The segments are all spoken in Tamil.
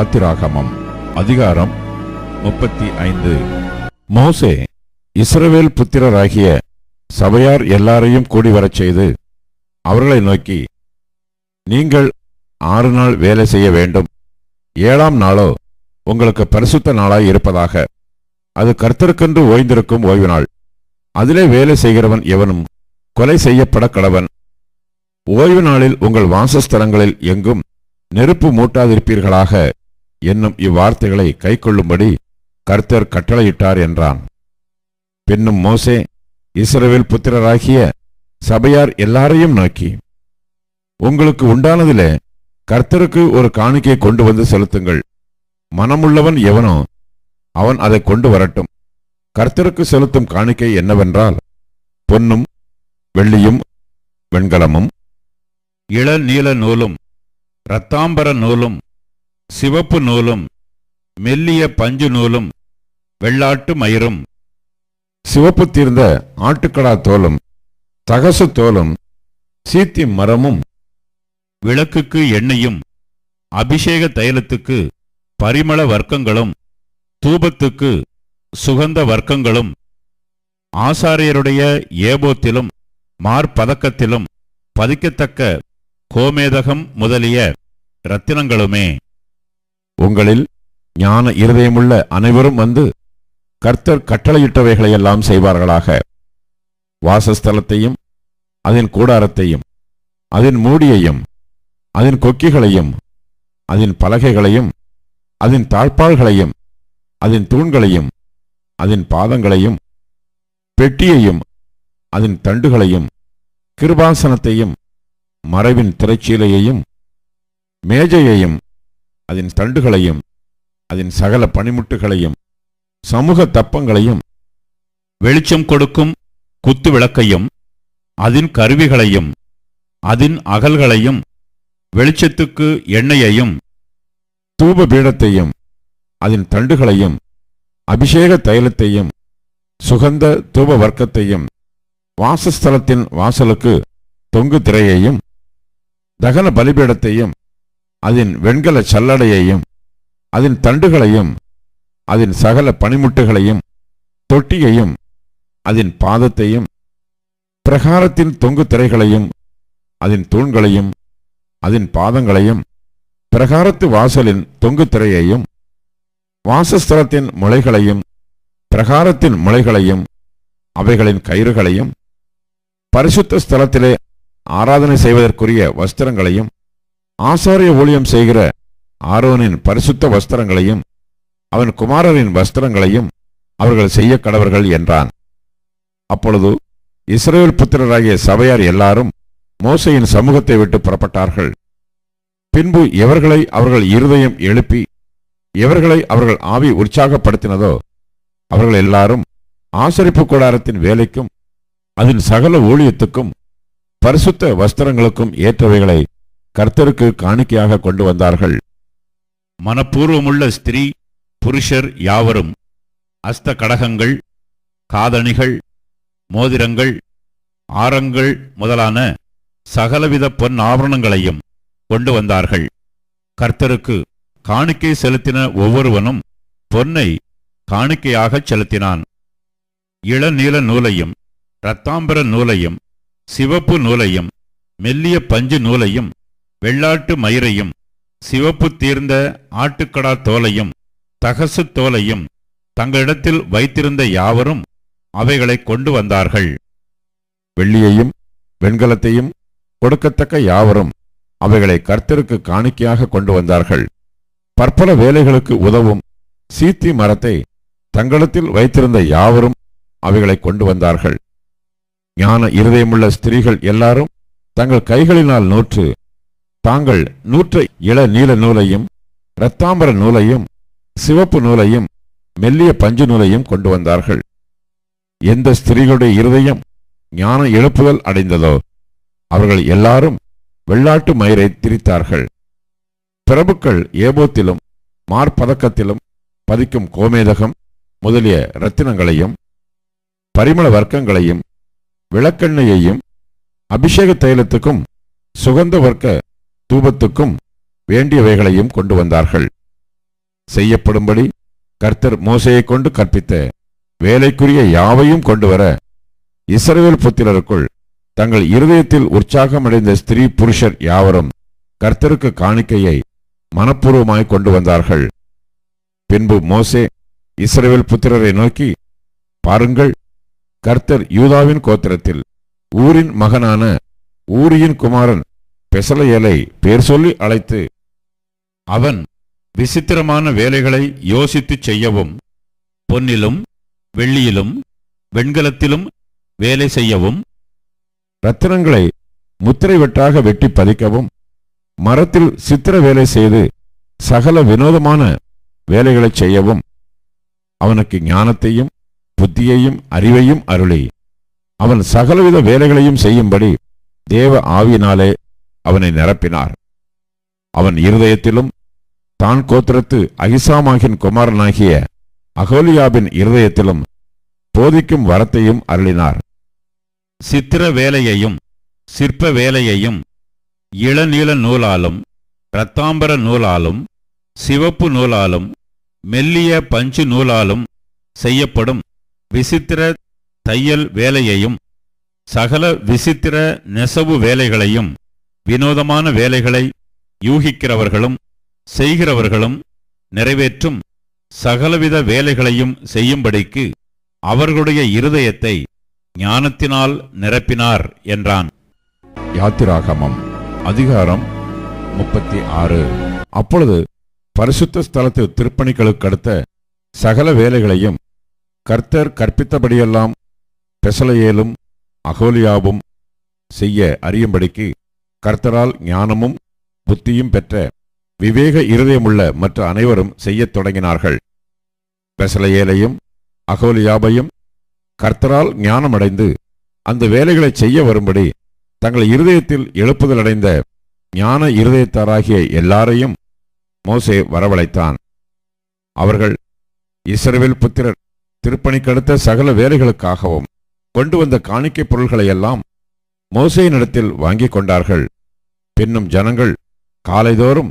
யாத்திராகமம் அதிகாரம் முப்பத்தி ஐந்து. மோசே இஸ்ரவேல் புத்திரராகிய சபையார் எல்லாரையும் கூடி வரச் செய்து அவர்களை நோக்கி நீங்கள் ஆறு நாள் வேலை செய்ய வேண்டும். ஏழாம் நாளோ உங்களுக்கு பரிசுத்த நாளாய் இருப்பதாக. அது கர்த்தருக்கென்று ஓய்ந்திருக்கும் ஓய்வு நாள். அதிலே வேலை செய்கிறவன் எவனும் கொலை செய்யப்பட கடவன் ஓய்வு நாளில் உங்கள் வாசஸ்தலங்களில் எங்கும் நெருப்பு மூட்டாதிருப்பீர்களாக. என்னும் இவ்வார்த்தைகளை கைக்கொள்ளும்படி கர்த்தர் கட்டளையிட்டார் என்றான். பின்னும் மோசே இஸ்ரவேல் புத்திரராகிய சபையார் எல்லாரையும் நோக்கி உங்களுக்கு உண்டானதிலே கர்த்தருக்கு ஒரு காணிக்கை கொண்டு வந்து செலுத்துங்கள். மனமுள்ளவன் எவனோ அவன் அதை கொண்டு வரட்டும். கர்த்தருக்கு செலுத்தும் காணிக்கை என்னவென்றால் பொன்னும் வெள்ளியும் வெண்கலமும் இளநீல நூலும் இரத்தாம்பர நூலும் சிவப்பு நூலும் மெல்லிய பஞ்சு நூலும் வெள்ளாட்டு மயிரும். சிவப்பு தீர்ந்த ஆட்டுக்கடா தோலும் தகசு தோலும் சீத்தி மரமும். விளக்குக்கு எண்ணெயும் அபிஷேக தைலத்துக்கு பரிமள வர்க்கங்களும் தூபத்துக்கு சுகந்த வர்க்கங்களும் ஆசாரியருடைய ஏபோத்திலும் மார்பதக்கத்திலும் பதிக்கத்தக்க கோமேதகம் முதலிய ரத்தினங்களுமே. உங்களில் ஞான இருதயமுள்ள அனைவரும் வந்து கர்த்தர் கட்டளையிட்டவைகளையெல்லாம் செய்வார்களாக. வாசஸ்தலத்தையும் அதன் கூடாரத்தையும் அதன் மூடியையும் அதன் கொக்கிகளையும் அதன் பலகைகளையும் அதன் தாழ்பாள்களையும் அதன் தூண்களையும் அதன் பாதங்களையும் பெட்டியையும் அதன் தண்டுகளையும் கிருபாசனத்தையும் மறைவின் திரைச்சீலையையும் மேஜையையும் அதன் தண்டுகளையும் அதன் சகல பனிமுட்டுகளையும் சமூக தப்பங்களையும் வெளிச்சம் கொடுக்கும் குத்து விளக்கையும் அதன் கருவிகளையும் அதன் அகல்களையும் வெளிச்சத்துக்கு எண்ணெயையும் தூப பீடத்தையும் அதன் தண்டுகளையும் அபிஷேக தைலத்தையும் சுகந்த தூப வர்க்கத்தையும் வாசஸ்தலத்தின் வாசலுக்கு தொங்கு திரையையும் தகன பலிபீடத்தையும் அதன் வெண்கல சல்லடையையும் அதன் தண்டுகளையும் அதன் சகல பனிமுட்டுகளையும் தொட்டியையும் அதன் பாதத்தையும் பிரகாரத்தின் தொங்கு திரைகளையும் அதன் தூண்களையும் அதன் பாதங்களையும் பிரகாரத்து வாசலின் தொங்கு திரையையும் வாசஸ்தலத்தின் முளைகளையும் பிரகாரத்தின் முளைகளையும் அவைகளின் கயிறுகளையும் பரிசுத்த ஸ்தலத்திலே ஆராதனை செய்வதற்குரிய வஸ்திரங்களையும் ஆசாரிய ஊழியம் செய்கிற ஆரோனின் பரிசுத்த வஸ்திரங்களையும் அவன் குமாரரின் வஸ்திரங்களையும் அவர்கள் செய்ய கடவர்கள் என்றான். அப்பொழுது இஸ்ரேல் புத்திரராகிய சபையார் எல்லாரும் மோசையின் சமூகத்தை விட்டு புறப்பட்டார்கள். பின்பு எவர்களை அவர்கள் இருதயம் எழுப்பி எவர்களை அவர்கள் ஆவி உற்சாகப்படுத்தினதோ அவர்கள் எல்லாரும் ஆசரிப்பு கூடாரத்தின் வேலைக்கும் அதன் சகல ஊழியத்துக்கும் பரிசுத்த வஸ்திரங்களுக்கும் ஏற்றவைகளை கர்த்தருக்கு காணிக்கையாக கொண்டு வந்தார்கள். மனப்பூர்வமுள்ள ஸ்திரீ புருஷர் யாவரும் அஸ்த கடகங்கள் காதணிகள் மோதிரங்கள் ஆரங்கள் முதலான சகலவித பொன் ஆபரணங்களையும் கொண்டு வந்தார்கள். கர்த்தருக்கு காணிக்கை செலுத்தின ஒவ்வொருவனும் பொன்னை காணிக்கையாகச் செலுத்தினான். இளநீல நூலையும் இரத்தாம்பர நூலையும் சிவப்பு நூலையும் மெல்லிய பஞ்சு நூலையும் வெள்ளாட்டு மயிரையும் சிவப்பு தீர்ந்த ஆட்டுக்கடா தோலையும் தகசு தோலையும் தங்களிடத்தில் வைத்திருந்த யாவரும் அவைகளை கொண்டு வந்தார்கள். வெள்ளியையும் வெண்கலத்தையும் கொடுக்கத்தக்க யாவரும் அவைகளை கர்த்தருக்கு காணிக்கையாக கொண்டு வந்தார்கள். பற்பல வேலைகளுக்கு உதவும் சீத்தி மரத்தை தங்களிடத்தில் வைத்திருந்த யாவரும் அவைகளை கொண்டு வந்தார்கள். ஞான இருதயமுள்ள ஸ்திரீகள் எல்லாரும் தங்கள் கைகளினால் நூற்று தாங்கள் நூற்ற இள நீல நூலையும் இரத்தாம்பர நூலையும் சிவப்பு நூலையும் மெல்லிய பஞ்சு நூலையும் கொண்டு வந்தார்கள். எந்த ஸ்திரீகளுடைய இருதயம் ஞான எழுப்புதல் அடைந்ததோ அவர்கள் எல்லாரும் வெள்ளாட்டு மயிரை திரித்தார்கள். பிரபுக்கள் ஏபோத்திலும் மார்பதக்கத்திலும் பதிக்கும் கோமேதகம் முதலிய இரத்தினங்களையும் பரிமள வர்க்கங்களையும் விளக்கெண்ணையையும் அபிஷேக தைலத்துக்கும் சுகந்த வர்க்க தூபத்துக்கும் வேண்டியவைகளையும் கொண்டு வந்தார்கள். செய்யப்படும்படி கர்த்தர் மோசையை கொண்டு கற்பித்த வேலைக்குரிய யாவையும் கொண்டு வர இஸ்ரவேல் புத்திரருக்குள் தங்கள் இருதயத்தில் உற்சாகமடைந்த ஸ்திரீ புருஷர் யாவரும் கர்த்தருக்கு காணிக்கையை மனப்பூர்வமாய் கொண்டு வந்தார்கள். பின்பு மோசே இஸ்ரவேல் புத்திரரை நோக்கி பாருங்கள் கர்த்தர் யூதாவின் கோத்திரத்தில் ஊரின் மகனான ஊரியின் குமாரன் பெசலையலை பேர் சொல்லி அழைத்து அவன் விசித்திரமான வேலைகளை யோசித்துச் செய்யவும் பொன்னிலும் வெள்ளியிலும் வெண்கலத்திலும் வேலை செய்யவும் ரத்தினங்களை முத்திரை வெட்டாக வெட்டி பதிக்கவும் மரத்தில் சித்திர வேலை செய்து சகல வினோதமான வேலைகளை செய்யவும் அவனுக்கு ஞானத்தையும் புத்தியையும் அறிவையும் அருளி. அவன் சகலவித வேலைகளையும் செய்யும்படி தேவ ஆவியினாலே அவனை நிரப்பினார். அவன் இருதயத்திலும் தான் கோத்திரத்து அகிசாமாகின் குமாரனாகிய அகோலியாபின் இருதயத்திலும் போதிக்கும் வரத்தையும் அருளினார். சித்திர வேலையையும் சிற்ப வேலையையும் இளநீல நூலாலும் இரத்தாம்பர நூலாலும் சிவப்பு நூலாலும் மெல்லிய பஞ்சு நூலாலும் செய்யப்படும் விசித்திர தையல் வேலையையும் சகல விசித்திர நெசவு வேலைகளையும் வினோதமான வேலைகளை யூகிக்கிறவர்களும் செய்கிறவர்களும் நிறைவேற்றும் சகலவித வேலைகளையும் செய்யும்படிக்கு அவர்களுடைய இருதயத்தை ஞானத்தினால் நிரப்பினார் என்றான். யாத்திராகமம் அதிகாரம் முப்பத்தி ஆறு அப்பொழுது பரிசுத்த ஸ்தலத்து திருப்பணிகளுக்கு அடுத்த சகல வேலைகளையும் கர்த்தர் கற்பித்தபடியெல்லாம் பெசலையேலும் அகோலியாவும் செய்ய அறியும்படிக்கு கர்த்தரால் ஞானமும் புத்தியும் பெற்ற விவேக இருதயமுள்ள மற்ற அனைவரும் செய்யத் தொடங்கினார்கள். பெசலையேலையும் அகோலியாபையும் கர்த்தரால் ஞானமடைந்து அந்த வேலைகளைச் செய்ய வரும்படி தங்கள் இருதயத்தில் எழுப்புதலடைந்த ஞான இருதயத்தாராகிய எல்லாரையும் மோசே வரவழைத்தான். அவர்கள் இஸ்ரவேல் புத்திரர் திருப்பணிக்கடுத்த சகல வேலைகளுக்காகவும் கொண்டு வந்த காணிக்கைப் பொருள்களையெல்லாம் மோசையினிடத்தில் வாங்கிக் கொண்டார்கள். பின்னும் ஜனங்கள் காலைதோறும்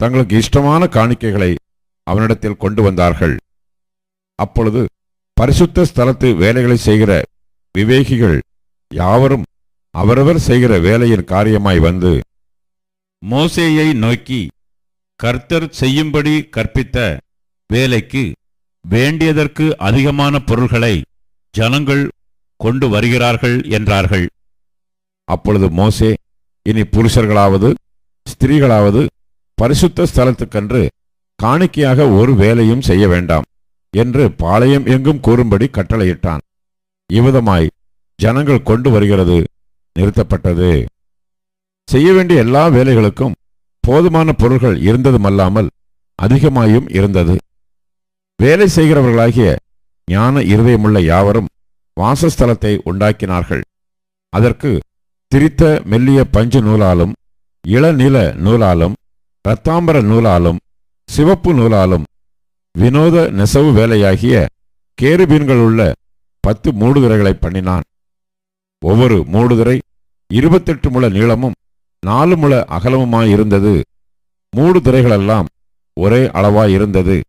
தங்களுக்கு இஷ்டமான காணிக்கைகளை அவனிடத்தில் கொண்டு வந்தார்கள். அப்பொழுது பரிசுத்த ஸ்தலத்து வேலைகளை செய்கிற விவேகிகள் யாவரும் அவரவர் செய்கிற வேலையின் காரியமாய் வந்து மோசேயை நோக்கி கர்த்தர் செய்யும்படி கற்பித்த வேலைக்கு வேண்டியதற்கு அதிகமான பொருள்களை ஜனங்கள் கொண்டு வருகிறார்கள் என்றார்கள். அப்பொழுது மோசே இனி புருஷர்களாவது ஸ்திரீகளாவது பரிசுத்த ஸ்தலத்துக்கன்று காணிக்கையாக ஒரு வேலையும் செய்ய வேண்டாம் என்று பாளையம் எங்கும் கூறும்படி கட்டளையிட்டான். இவ்விதமாய் ஜனங்கள் கொண்டு வருகிறது நிறுத்தப்பட்டது. செய்ய வேண்டிய எல்லா வேலைகளுக்கும் போதுமான பொருள்கள் இருந்ததுமல்லாமல் அதிகமாயும் இருந்தது. வேலை செய்கிறவர்களாகிய ஞான இருதயமுள்ள யாவரும் வாசஸ்தலத்தை உண்டாக்கினார்கள். அதற்கு திரித்த மெல்லிய பஞ்சு நூலாலும் இளநில நூலாலும் இரத்தாம்பர நூலாலும் சிவப்பு நூலாலும் வினோத நெசவு வேலையாகிய கேருபீன்களுள்ள பத்து மூடுதிரைகளை பண்ணினான். ஒவ்வொரு மூடுதிரை இருபத்தெட்டு முழ நீளமும் நாலு முழ அகலமுமாயிருந்தது. மூடுதிரைகளெல்லாம் ஒரே அளவாயிருந்தது.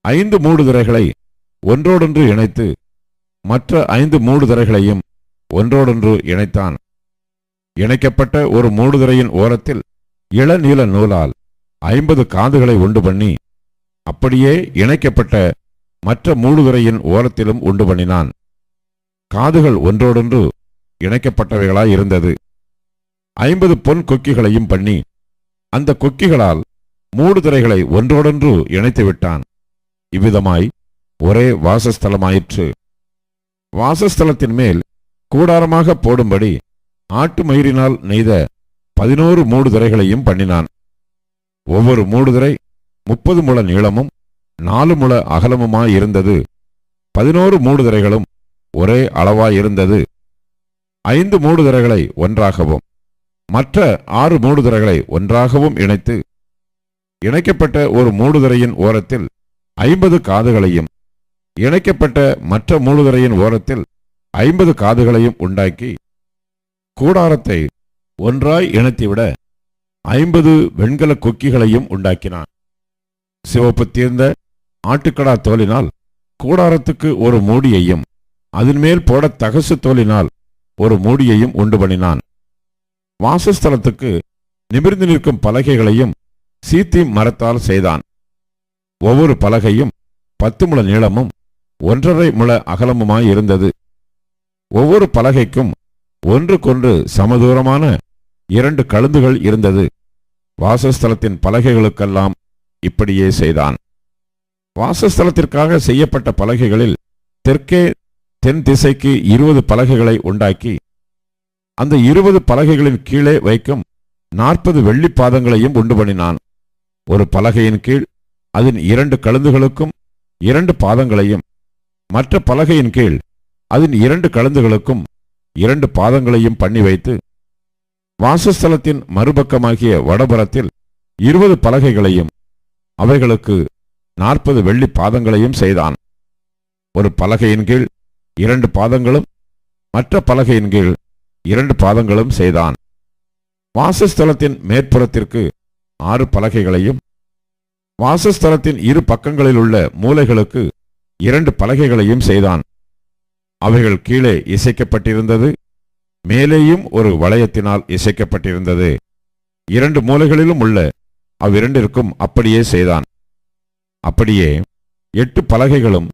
ஐந்து மூடுதிரைகளை ஒன்றோடொன்று இணைத்து மற்ற ஐந்து மூடுதிரைகளையும் ஒன்றோடொன்று இணைத்தான். இணைக்கப்பட்ட ஒரு மூடுதிரையின் ஓரத்தில் இளநீல நூலால் ஐம்பது காதுகளை உண்டு பண்ணி அப்படியே இணைக்கப்பட்ட மற்ற மூடுதுறையின் ஓரத்திலும் உண்டு பண்ணினான். காதுகள் ஒன்றோடொன்று இணைக்கப்பட்டவைகளாய் இருந்தது. ஐம்பது பொன் கொக்கிகளையும் பண்ணி அந்த கொக்கிகளால் மூடுதுறைகளை ஒன்றோடொன்று இணைத்து விட்டான். இவ்விதமாய் ஒரே வாசஸ்தலமாயிற்று. வாசஸ்தலத்தின் மேல் கூடாரமாக போடும்படி ஆட்டு மயிரினால் நெய்த பதினோரு மூடுதுறைகளையும் பண்ணினான். ஒவ்வொரு மூடுதுறை முப்பது முழ நீளமும் நாலு முழ அகலமுமாயிருந்தது பதினோரு மூடுதிரைகளும் ஒரே அளவாயிருந்தது ஐந்து மூடுதிரைகளை ஒன்றாகவும் மற்ற ஆறு மூடுதிரைகளை ஒன்றாகவும் இணைத்து இணைக்கப்பட்ட ஒரு மூடுதிரையின் ஓரத்தில் ஐம்பது காதுகளையும் இணைக்கப்பட்ட மற்ற மூடுதிரையின் ஓரத்தில் ஐம்பது காதுகளையும் உண்டாக்கி கூடாரத்தை ஒன்றாய் இணைத்துவிட ஐம்பது வெண்கல கொக்கிகளையும் உண்டாக்கினான். சிவப்பு தீர்ந்த ஆட்டுக்கடா தோலினால் கூடாரத்துக்கு ஒரு மூடியையும் அதன்மேல் போட தகசு தோலினால் ஒரு மூடியையும் உண்டு பண்ணினான். வாசஸ்தலத்துக்கு நிமிர்ந்து நிற்கும் பலகைகளையும் சீத்தி மரத்தால் செய்தான். ஒவ்வொரு பலகையும் பத்து முழ நீளமும் ஒன்றரை முழ அகலமுமாய் இருந்தது. ஒவ்வொரு பலகைக்கும் ஒன்றுக்கொன்று சமதூரமான இரண்டு கழுந்துகள் இருந்தது. வாசஸ்தலத்தின் பலகைகளுக்கெல்லாம் இப்படியே செய்தான். வாசஸ்தலத்திற்காக செய்யப்பட்ட பலகைகளில் தெற்கே தென் திசைக்கு இருபது பலகைகளை உண்டாக்கி அந்த இருபது பலகைகளின் கீழே வைக்கும் நாற்பது வெள்ளி பாதங்களையும் உண்டு பண்ணினான். ஒரு பலகையின் கீழ் அதன் இரண்டு கழுந்துகளுக்கும் இரண்டு பாதங்களையும் மற்ற பலகையின் கீழ் அதன் இரண்டு கழுந்துகளுக்கும் இரண்டு பாதங்களையும் பண்ணி வைத்து வாசஸ்தலத்தின் மறுபக்கமாகிய வடபுறத்தில் இருபது பலகைகளையும் அவைகளுக்கு நாற்பது வெள்ளி பாதங்களையும் செய்தான். ஒரு பலகையின் கீழ் இரண்டு பாதங்களும் மற்ற பலகையின் கீழ் இரண்டு பாதங்களும் செய்தான். வாசஸ்தலத்தின் மேற்புறத்திற்கு ஆறு பலகைகளையும் வாசஸ்தலத்தின் இரு பக்கங்களில் உள்ள மூலைகளுக்கு இரண்டு பலகைகளையும் செய்தான். அவைகள் கீழே இசைக்கப்பட்டிருந்தது மேலேயும் ஒரு வளையத்தினால் இசைக்கப்பட்டிருந்தது. இரண்டு மூலைகளிலும் உள்ள அவ்விரண்டிற்கும் அப்படியே செய்தான். அப்படியே எட்டு பலகைகளும்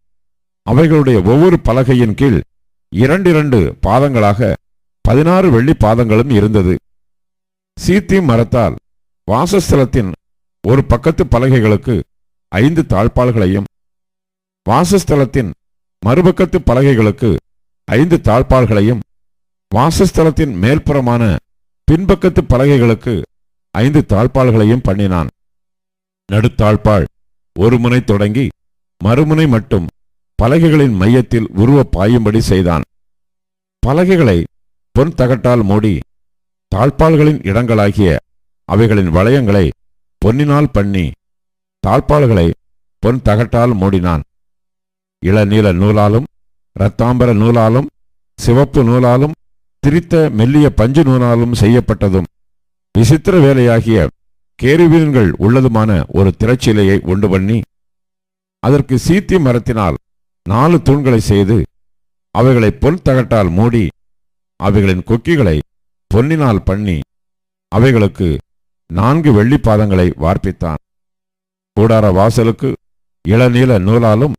அவைகளுடைய ஒவ்வொரு பலகையின் கீழ் இரண்டிரண்டு பாதங்களாக பதினாறு வெள்ளி பாதங்களும் இருந்தது. சீத்தி மரத்தால் வாசஸ்தலத்தின் ஒரு பக்கத்து பலகைகளுக்கு ஐந்து தாழ்பாள்களையும் வாசஸ்தலத்தின் மறுபக்கத்து பலகைகளுக்கு ஐந்து தாழ்பாள்களையும் வாசஸ்தலத்தின் மேல்புறமான பின்பக்கத்து பலகைகளுக்கு ஐந்து தாழ்பாள்களையும் பண்ணினான். நடுத்தாழ்பாள் ஒரு முனை தொடங்கி மறுமுனை மட்டும் பலகைகளின் மையத்தில் உருவ பாயும்படி செய்தான். பலகைகளை பொன் தகட்டால் மூடி தாழ்பாள்களின் இடங்களாகிய அவைகளின் வளையங்களை பொன்னினால் பண்ணி தாழ்பாள்களை பொன் தகட்டால் மூடினான். இளநீல நூலாலும் இரத்தாம்பர நூலாலும் சிவப்பு நூலாலும் திரித்த மெல்லிய பஞ்சு நூலாலும் செய்யப்பட்டதும் விசித்திர வேலையாகிய கேருவீன்கள் உள்ளதுமான ஒரு திரைச்சிலையை உண்டு பண்ணி அதற்கு சீத்தி மரத்தினால் நாலு தூண்களை செய்து அவைகளை பொன் தகட்டால் மூடி அவைகளின் கொக்கிகளை பொன்னினால் பண்ணி அவைகளுக்கு நான்கு வெள்ளி பாதங்களை வார்ப்பித்தான். கூடார வாசலுக்கு இளநீல நூலாலும்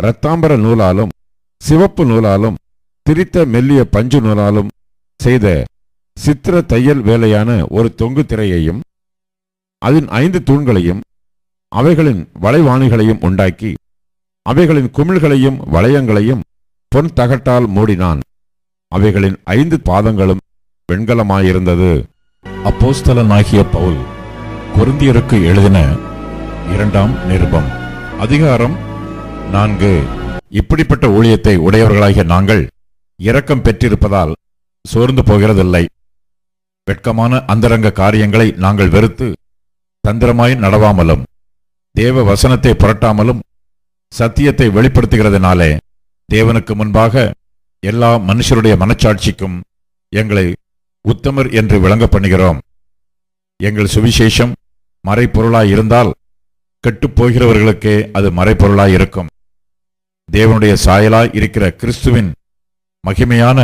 இரத்தாம்பர நூலாலும் சிவப்பு நூலாலும் திரித்த மெல்லிய பஞ்சு நூலாலும் செய்த சித்திர தையல் வேலையான ஒரு தொங்கு திரையையும் அதன் ஐந்து தூண்களையும் அவைகளின் வளைவாணிகளையும் உண்டாக்கி அவைகளின் குமிழ்களையும் வளையங்களையும் பொன் தகட்டால் மூடினான். அவைகளின் ஐந்து பாதங்களும் வெண்கலமாயிருந்தது. அப்போஸ்தலனாகிய பவுல் குருந்தியருக்கு எழுதின இரண்டாம் நிருபம். அதிகாரம் நான்கு. இப்படிப்பட்ட ஊழியத்தை உடையவர்களாகிய நாங்கள் இரக்கம் பெற்றிருப்பதால் சோர்ந்து போகிறதில்லை. வெட்கமான அந்தரங்க காரியங்களை நாங்கள் வெறுத்து தந்திரமாய் நடவாமலும் தேவ வசனத்தை புரட்டாமலும் சத்தியத்தை வெளிப்படுத்துகிறதுனாலே தேவனுக்கு முன்பாக எல்லா மனுஷருடைய மனச்சாட்சிக்கும் எங்களை உத்தமர் என்று விளங்க பண்ணுகிறோம். எங்கள் சுவிசேஷம் மறைப்பொருளாய் இருந்தால் கெட்டுப் போகிறவர்களுக்கே அது மறைப்பொருளாய் இருக்கும். தேவனுடைய சாயலாய் இருக்கிற கிறிஸ்துவின் மகிமையான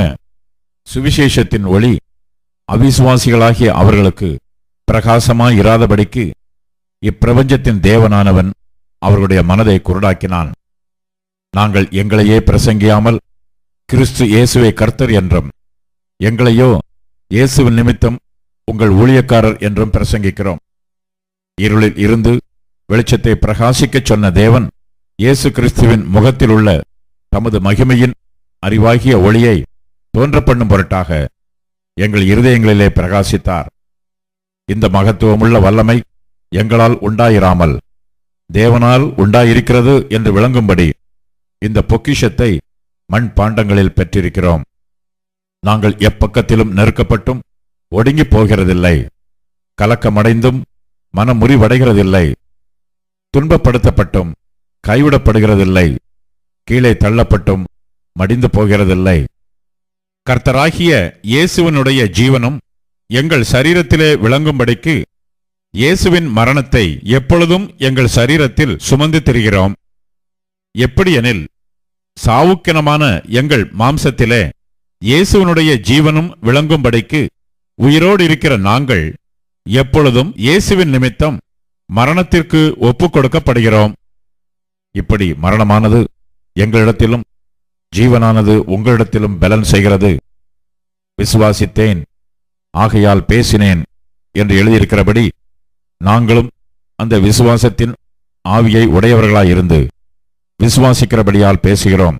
சுவிசேஷத்தின் ஒளி அவிசுவாசிகளாகிய அவர்களுக்கு பிரகாசமாய் இராதபடிக்கு இப்பிரபஞ்சத்தின் தேவனானவன் அவர்களுடைய மனதை குருடாக்கினான். நாங்கள் எங்களையே பிரசங்கியாமல் கிறிஸ்து இயேசுவை கர்த்தர் என்றும் எங்களையோ இயேசுவின் நிமித்தம் உங்கள் ஊழியக்காரர் என்றும் பிரசங்கிக்கிறோம். இருளில் இருந்து வெளிச்சத்தை பிரகாசிக்கச் சொன்ன தேவன் இயேசு கிறிஸ்துவின் முகத்தில் உள்ள தமது மகிமையின் அறிவாகிய ஒளியை தோன்ற பண்ணும் பொருட்டாக எங்கள் இருதயங்களிலே பிரகாசித்தார். இந்த மகத்துவமுள்ள வல்லமை எங்களால் உண்டாயிராமல் தேவனால் உண்டாயிருக்கிறது என்று விளங்கும்படி இந்த பொக்கிஷத்தை மண் பாண்டங்களில் பெற்றிருக்கிறோம். நாங்கள் எப்பக்கத்திலும் நெருக்கப்பட்டும் ஒடுங்கி போகிறதில்லை கலக்கமடைந்தும் மனமுறிவடைகிறதில்லை. துன்பப்படுத்தப்பட்டும் கைவிடப்படுகிறதில்லை கீழே தள்ளப்பட்டும் மடிந்து போகிறதில்லை. கர்த்தராகிய இயேசுவனுடைய ஜீவனும் எங்கள் சரீரத்திலே விளங்கும்படிக்கு இயேசுவின் மரணத்தை எப்பொழுதும் எங்கள் சரீரத்தில் சுமந்து திரிகிறோம். எப்படியெனில் சாவுக்கினமான எங்கள் மாம்சத்திலே இயேசுவனுடைய ஜீவனும் விளங்கும்படிக்கு உயிரோடு இருக்கிற நாங்கள் எப்பொழுதும் இயேசுவின் நிமித்தம் மரணத்திற்கு ஒப்புக் கொடுக்கப்படுகிறோம் இப்படி மரணமானது எங்களிடத்திலும் ஜீவனானது உங்களிடத்திலும் பலன் செய்கிறது. விசுவாசித்தேன் ஆகையால் பேசினேன் என்று எழுதியிருக்கிறபடி நாங்களும் அந்த விசுவாசத்தின் ஆவியை உடையவர்களாயிருந்து விசுவாசிக்கிறபடியால் பேசுகிறோம்.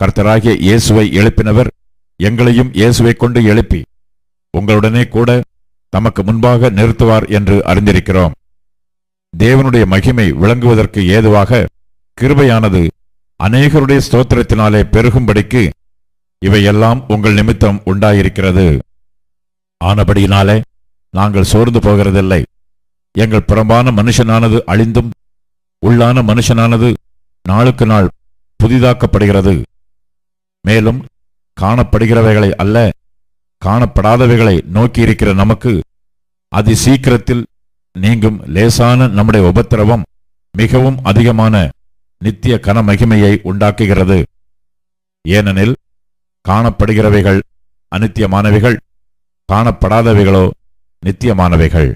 கர்த்தராகிய இயேசுவை எழுப்பினவர் எங்களையும் இயேசுவை கொண்டு எழுப்பி உங்களுடனே கூட தமக்கு முன்பாக நிறுத்துவார் என்று அறிந்திருக்கிறோம். தேவனுடைய மகிமை விளங்குவதற்கு ஏதுவாக கிருபையானது அநேகருடைய ஸ்தோத்திரத்தினாலே பெருகும்படிக்கு இவையெல்லாம் உங்கள் நிமித்தம் உண்டாயிருக்கிறது. ஆனபடியினாலே நாங்கள் சோர்ந்து போகிறதில்லை. எங்கள் புறம்பான மனுஷனானது அழிந்தும் உள்ளான மனுஷனானது நாளுக்கு நாள் புதிதாக்கப்படுகிறது. மேலும் காணப்படுகிறவைகளை அல்ல காணப்படாதவைகளை நோக்கியிருக்கிற நமக்கு அதி சீக்கிரத்தில் நீங்கும் லேசான நம்முடைய உபத்திரவம் மிகவும் அதிகமான நித்திய கனமகிமையை உண்டாக்குகிறது. ஏனெனில் காணப்படுகிறவைகள் அனித்தியமானவைகள் காணப்படாதவைகளோ நித்தியமானவைகள்.